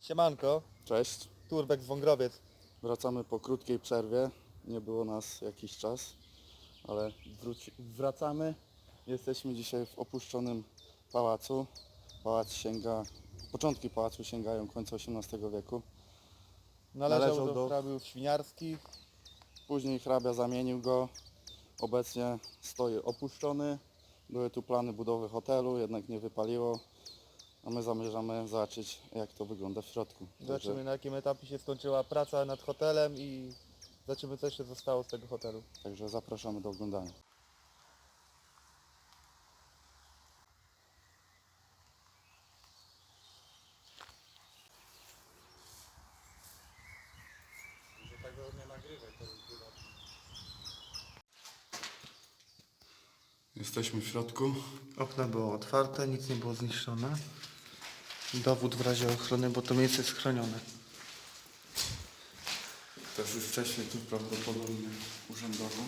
Siemanko, Cześć. Turbek z Wągrowiec. Wracamy po krótkiej przerwie. Nie było nas jakiś czas, ale wróci, wracamy. Jesteśmy dzisiaj w opuszczonym pałacu. Pałac sięga, początki pałacu sięgają końca XVIII wieku. Należał, Należał do, do- hrabiów świniarskich. Później hrabia zamienił go. Obecnie stoi opuszczony. Były tu plany budowy hotelu, jednak nie wypaliło. A my zamierzamy zobaczyć jak to wygląda w środku. Zobaczymy na jakim etapie się skończyła praca nad hotelem i zobaczymy co jeszcze zostało z tego hotelu. Także zapraszamy do oglądania. Jesteśmy w środku. Okno było otwarte, nic nie było zniszczone. Dowód w razie ochrony, bo to miejsce jest chronione. Też już wcześniej tu prawdopodobnie urzędowo.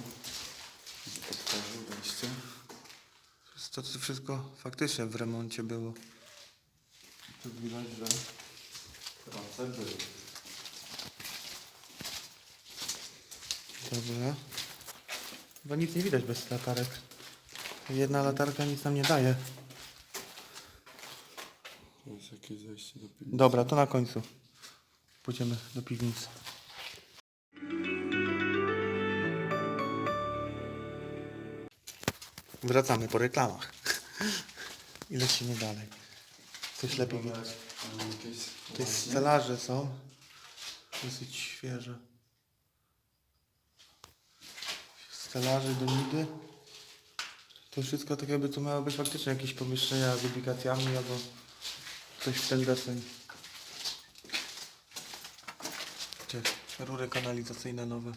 Otworzył wejście. To wszystko faktycznie w remoncie było. Tu widać, że prace były. Dobrze. Chyba nic nie widać bez latarek. Jedna latarka nic nam nie daje. To jest jakieś zejście do piwnicy. Dobra, to na końcu. Pójdziemy do piwnicy. Wracamy po reklamach. I lecimy dalej. Coś lepiej widać. Tutaj stelaże są. Dosyć świeże. Stelaże do nidy. To wszystko tak jakby to miało być faktycznie jakieś pomieszczenia z ubikacjami albo coś w ten deseń. Gdzie? Rury kanalizacyjne nowe.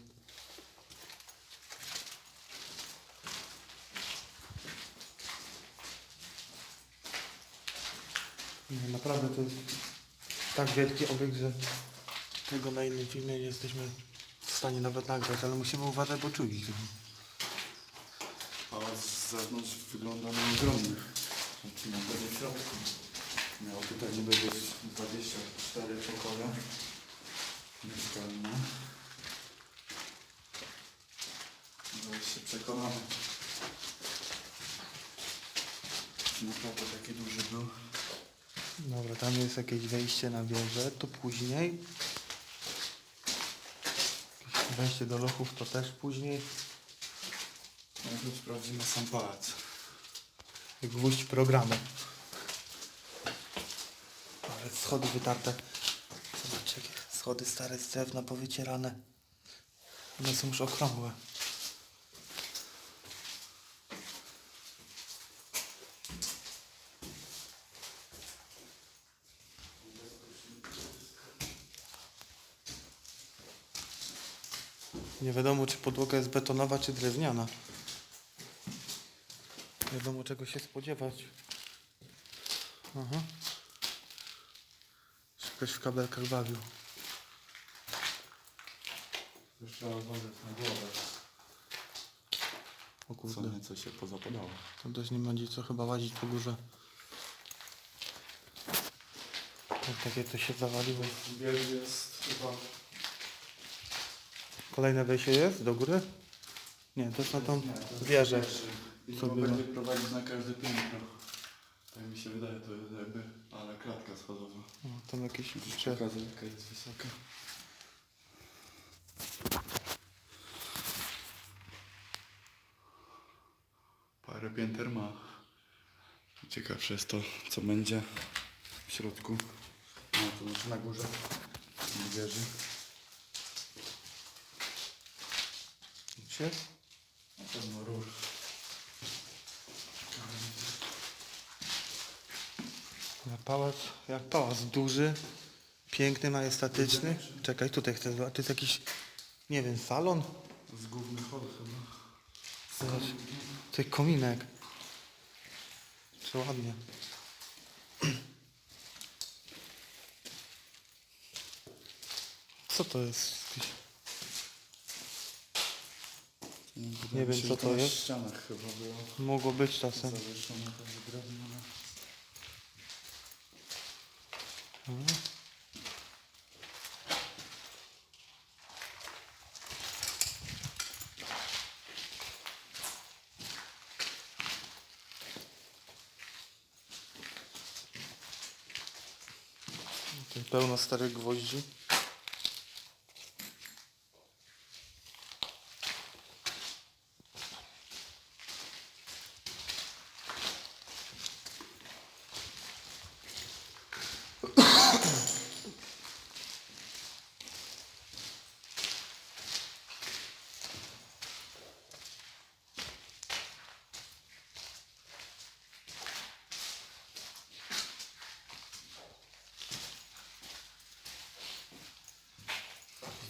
Nie, naprawdę to jest tak wielki obiekt, że tego na innym filmie nie jesteśmy w stanie nawet nagrać, ale musimy uważać, bo czuć. Pałac z zewnątrz wygląda na ogromny. Znaczy na w środku. Miał tutaj niby być 24 pokoje. Mieszkalne. Zaraz się przekonamy. Naprawdę taki duży był? Dobra, tam jest jakieś wejście na wieżę, to później. Jakieś wejście do lochów to też później. Najpierw sprawdzimy sam pałac. Gwóźdź programu. Schody wytarte. Zobaczcie, jakie schody stare z drewna powycierane. One są już okrągłe. Nie wiadomo, czy podłoga jest betonowa, czy drewniana. Nie wiadomo, czego się spodziewać. Aha. Ktoś w kabelkach bawił. Już trzeba uważać na głowę. O Co kurde. nieco się pozapadało. To też nie będzie co chyba łazić po górze. Jak takie to się zawaliło. Wież jest chyba Kolejne wejście jest do góry? Nie, to jest na tą wieżę. I Co chyba było? będzie prowadzić na każde piętro. Tak mi się wydaje, to jest jakby, klatka schodowa. O, tam jakieś pokazać, jaka jest wysoka. Parę pięter ma. Ciekawsze jest to, co będzie w środku. No, to znaczy na górze. Wieży. Się? Na pewno rur. Na pałac, jak pałac duży, piękny, majestatyczny. Czekaj, tutaj chcę zobaczyć. To jest jakiś, nie wiem, salon? Z główny hol chyba. Zobacz, tutaj kominek. Co ładnie. Co to jest? Wydaje wiem, co to jest. ścianach chyba było Mogło być czasem. zawieszone drewniane. Mhm. Pełno starych gwoździ.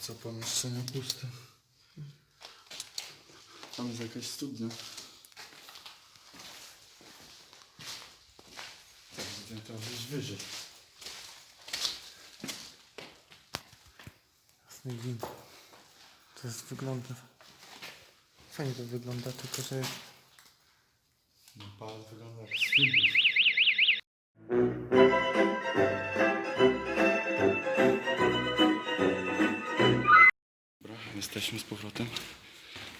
Co pomieszczenie puste. Tam jest jakaś studnia. Tak, będziemy teraz gdzieś wyżej. Jasny gwint. To jest wygląda. Fajnie to wygląda, tylko że No, pałac wygląda jak studnia. Jesteśmy z powrotem.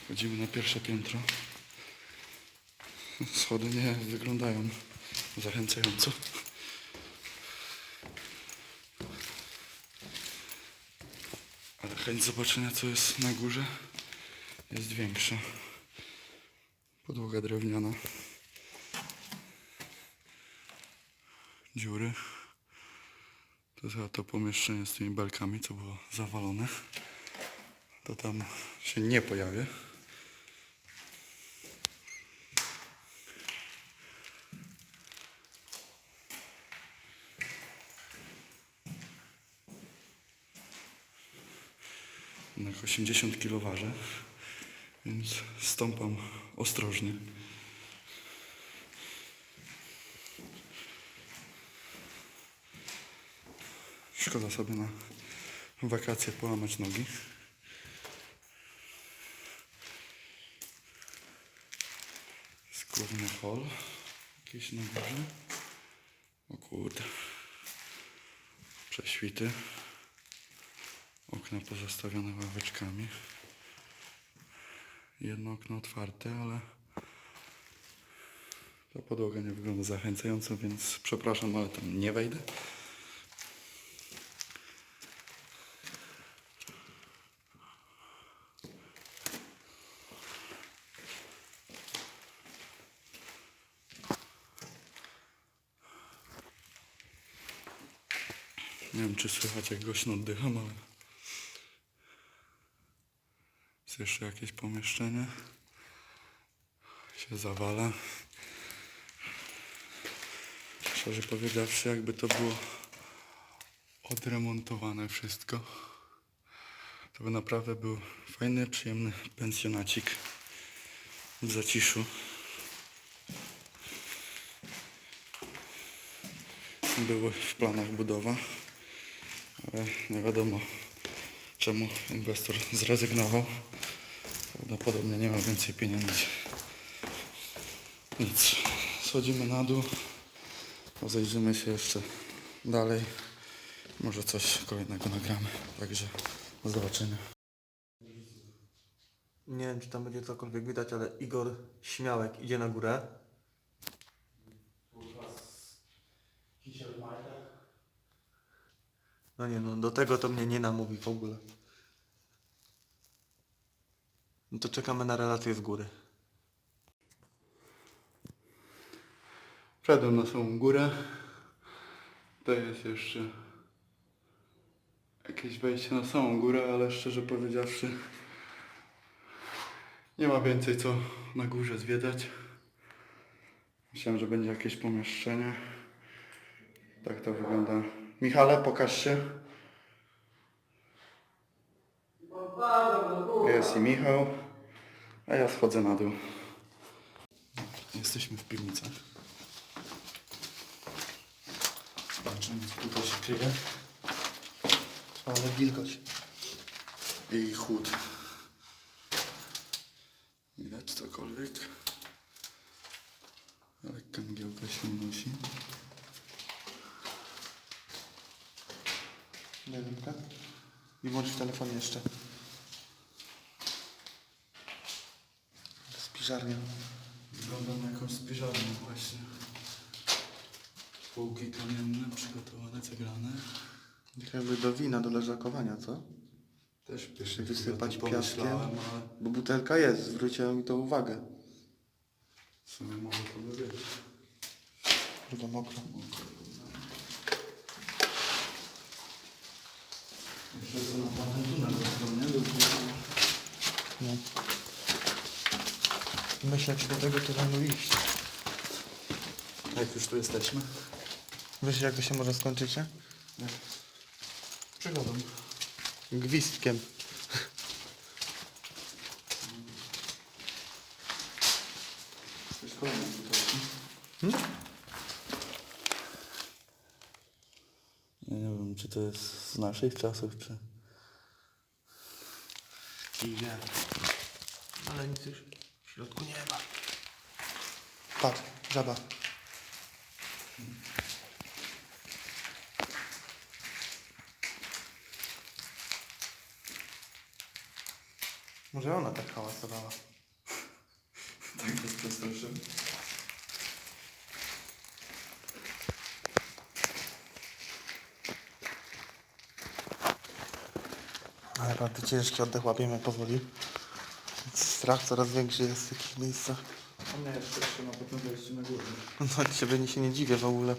Chodzimy na pierwsze piętro. Schody nie wyglądają zachęcająco. Ale chęć zobaczenia co jest na górze jest większa. Podłoga drewniana. Dziury. To za to pomieszczenie z tymi belkami, co było zawalone. To tam się nie pojawię. Jednak 80 kg ważę, więc stąpam ostrożnie. Szkoda sobie na wakacje połamać nogi. Skórny hol. Jakiś na górze. O kurde. Prześwity. Okna pozostawione ławeczkami. Jedno okno otwarte, ale ta podłoga nie wygląda zachęcająco, więc przepraszam, ale tam nie wejdę. Nie wiem, czy słychać, jak głośno oddycham, ale jest jeszcze jakieś pomieszczenie. Się zawala. Szczerze powiedziawszy, jakby to było odremontowane wszystko, to by naprawdę był fajny, przyjemny pensjonacik w zaciszu. Były w planach budowa, nie wiadomo czemu inwestor zrezygnował. Prawdopodobnie nie ma więcej pieniędzy. Nic. Schodzimy na dół. Rozejrzymy się jeszcze dalej. Może coś kolejnego nagramy. Także do zobaczenia. nie wiem czy tam będzie cokolwiek widać, ale Igor Śmiałek idzie na górę. No nie no, do tego to mnie nie namówi w ogóle. No to czekamy na relację z góry. Wszedłem na samą górę. To jest jeszcze jakieś wejście na samą górę, ale szczerze powiedziawszy nie ma więcej co na górze zwiedzać. Myślałem, że będzie jakieś pomieszczenie. Tak to wygląda. Michale, pokaż się. Jest i Michał, a ja schodzę na dół. Jesteśmy w piwnicach. Zobaczymy, co tutaj się kryje. Ale wilgoć. I chłód. Widać cokolwiek. Lekka mgiełka się unosi. Nie wiem, tak? Telefon jeszcze. Spiżarnia. Wygląda na jakąś spiżarnię właśnie. Półki kamienne, przygotowane, ceglane. Tak jakby do wina, do leżakowania, co? Też pierwszy Wysypać chwilę piaskiem. ale Bo butelka jest, zwróciłem mi to uwagę. w sumie może to być. Kurwa mokro. Jeszcze to na tamten tunel? Do No. Myślę, się do tego terenu iść. Jak już tu jesteśmy? Wiesz, jak to się może skończyć, nie? Przygodą. Gwizdkiem. Hmm? Ja nie wiem, czy to jest z naszych czasów, czy... I wiem. Ale nic już w środku nie ma. Patrz, żaba. Może ona tak hałasowała. Tak bez przestraszyłem. Ale bardzo ciężki oddech łapiemy powoli. Strach coraz większy jest w takich miejscach. A mnie jeszcze trzyma potem wejście na górę. No ciebie się nie dziwię w ogóle.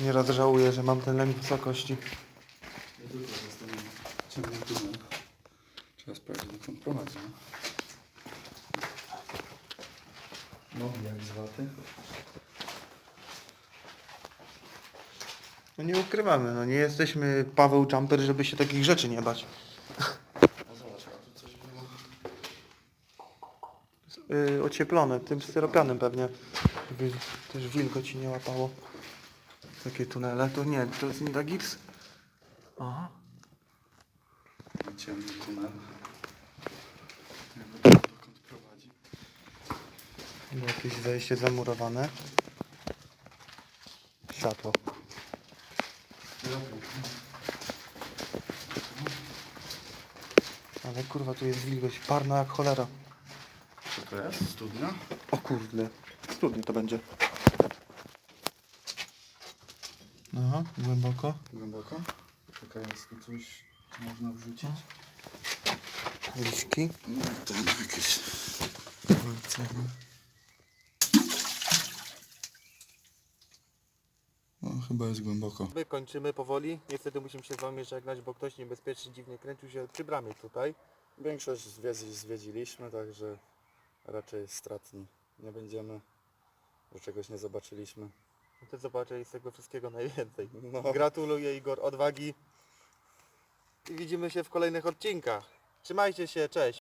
Nieraz żałuję, że mam ten lęk wysokości. Ja tylko zostawiam ciemny tunel. Trzeba sprawdzić, dokąd prowadzi, no. No, jak z waty? No nie ukrywamy, no nie jesteśmy Paweł Jumper, żeby się takich rzeczy nie bać. Yy, ocieplone, tym styropianem pewnie. Żeby też wilgoci nie łapało. Takie tunele, to nie, to jest nie da gips. Aha. Ciemny tunel. Nie wiem, dokąd prowadzi. Było jakieś wejście zamurowane. Światło. Ale kurwa, tu jest wilgoć parna jak cholera. Co to jest? Studnia? O kurde. Studnie to będzie. Aha, głęboko. Głęboko? Czekaj, jest tu coś, co można wrzucić? Liśki. No, ten jakieś... No, chyba jest głęboko. My kończymy powoli. Niestety musimy się z wami żegnać, bo ktoś niebezpiecznie dziwnie kręcił się przy bramie tutaj. Większość zwiedzi, zwiedziliśmy, także raczej stratni nie będziemy, że czegoś nie zobaczyliśmy. Ty zobaczyli z tego wszystkiego najwięcej. No. Gratuluję Igor odwagi. I widzimy się w kolejnych odcinkach. Trzymajcie się, cześć.